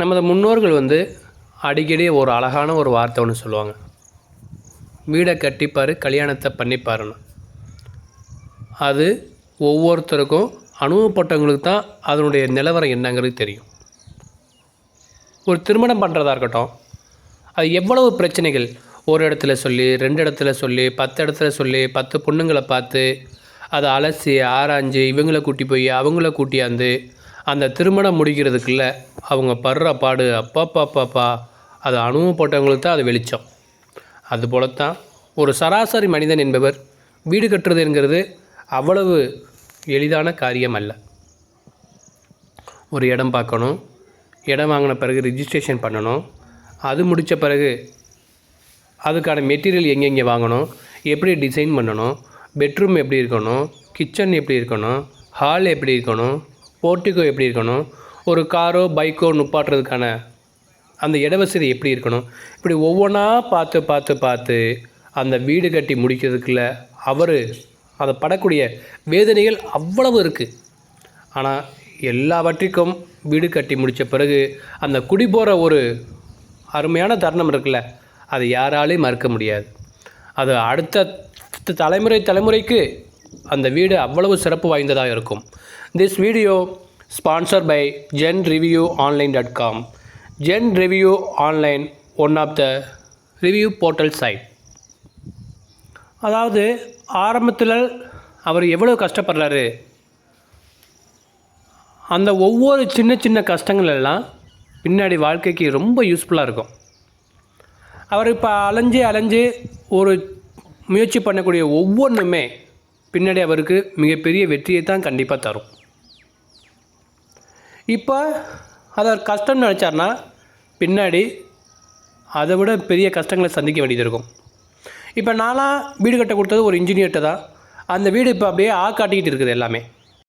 நமது முன்னோர்கள் வந்து அடிக்கடி ஒரு அழகான ஒரு வார்த்தை ஒன்று சொல்லுவாங்க. வீடை கட்டிப்பார் கல்யாணத்தை பண்ணிப்பாருன்னு. அது ஒவ்வொருத்தருக்கும் அனுபவப்பட்டவங்களுக்கு தான் அதனுடைய நிலவரம் என்னங்கிறது தெரியும். ஒரு திருமணம் பண்ணுறதா இருக்கட்டும் அது எவ்வளவு பிரச்சனைகள்? ஒரு இடத்துல சொல்லி ரெண்டு இடத்துல சொல்லி பத்து இடத்துல சொல்லி பத்து பொண்ணுங்களை பார்த்து அதை அலசி ஆராய்ஞ்சு இவங்கள கூட்டி போய் அவங்கள கூட்டியாந்து அந்த திருமணம் முடிக்கிறதுக்குள்ள அவங்க படுற பாடு அப்பாப்பாப்பாப்பா அது அனுபவப்பட்டவங்களுக்கு தான் அது வெளிச்சம். அதுபோலத்தான் ஒரு சராசரி மனிதன் என்பவர் வீடு கட்டுறதுங்கிறது அவ்வளவு எளிதான காரியம் அல்ல ஒரு இடம் பார்க்கணும் இடம் வாங்கின பிறகு ரிஜிஸ்ட்ரேஷன் பண்ணணும் அது முடித்த பிறகு அதுக்கான மெட்டீரியல் எங்கெங்கே வாங்கணும் எப்படி டிசைன் பண்ணணும் பெட்ரூம் எப்படி இருக்கணும் கிச்சன் எப்படி இருக்கணும் ஹால் எப்படி இருக்கணும் போர்ட்டிகோ எப்படி இருக்கணும்? ஒரு காரோ பைக்கோ நுப்பாட்டுறதுக்கான அந்த இடவசதி எப்படி இருக்கணும்? இப்படி ஒவ்வொன்றா பார்த்து பார்த்து பார்த்து அந்த வீடு கட்டி முடிக்கிறதுக்குள்ள அவர் அதை படக்கூடிய வேதனைகள் அவ்வளவு இருக்குது ஆனால் எல்லாவற்றிற்கும் வீடு கட்டி முடித்த பிறகு அந்த குடி போகிற ஒரு அருமையான தருணம் இருக்குல்ல அது யாராலையும் மறுக்க முடியாது. அது அடுத்த தலைமுறை தலைமுறைக்கு அந்த வீடு அவ்வளவு சிறப்பு வாய்ந்ததாக இருக்கும். This video sponsor by zen review online dot com zen review online one of the review portal site அதாவது ஆரம்பத்தில் அவர் எவ்வளோ கஷ்டப்படுறாரு? அந்த ஒவ்வொரு சின்ன சின்ன கஷ்டங்கள் எல்லாம் பின்னாடி வாழ்க்கைக்கு ரொம்ப யூஸ்ஃபுல்லாக இருக்கும். அவர் இப்போ அலைஞ்சு அலைஞ்சு ஒரு முயற்சி பண்ணக்கூடிய ஒவ்வொன்றுமே பின்னாடி அவருக்கு மிகப்பெரிய வெற்றியை தான் கண்டிப்பாக தரும். இப்போ அதை அவர் கஷ்டம்னு நினச்சார்னா பின்னாடி அதை விட பெரிய கஷ்டங்களை சந்திக்க வேண்டியது இருக்கும். இப்போ நானாக வீடு கட்ட கொடுத்தது ஒரு இன்ஜினியர்கிட்ட தான். அந்த வீடு இப்போ அப்படியே ஆ காட்டிக்கிட்டு இருக்குது எல்லாமே.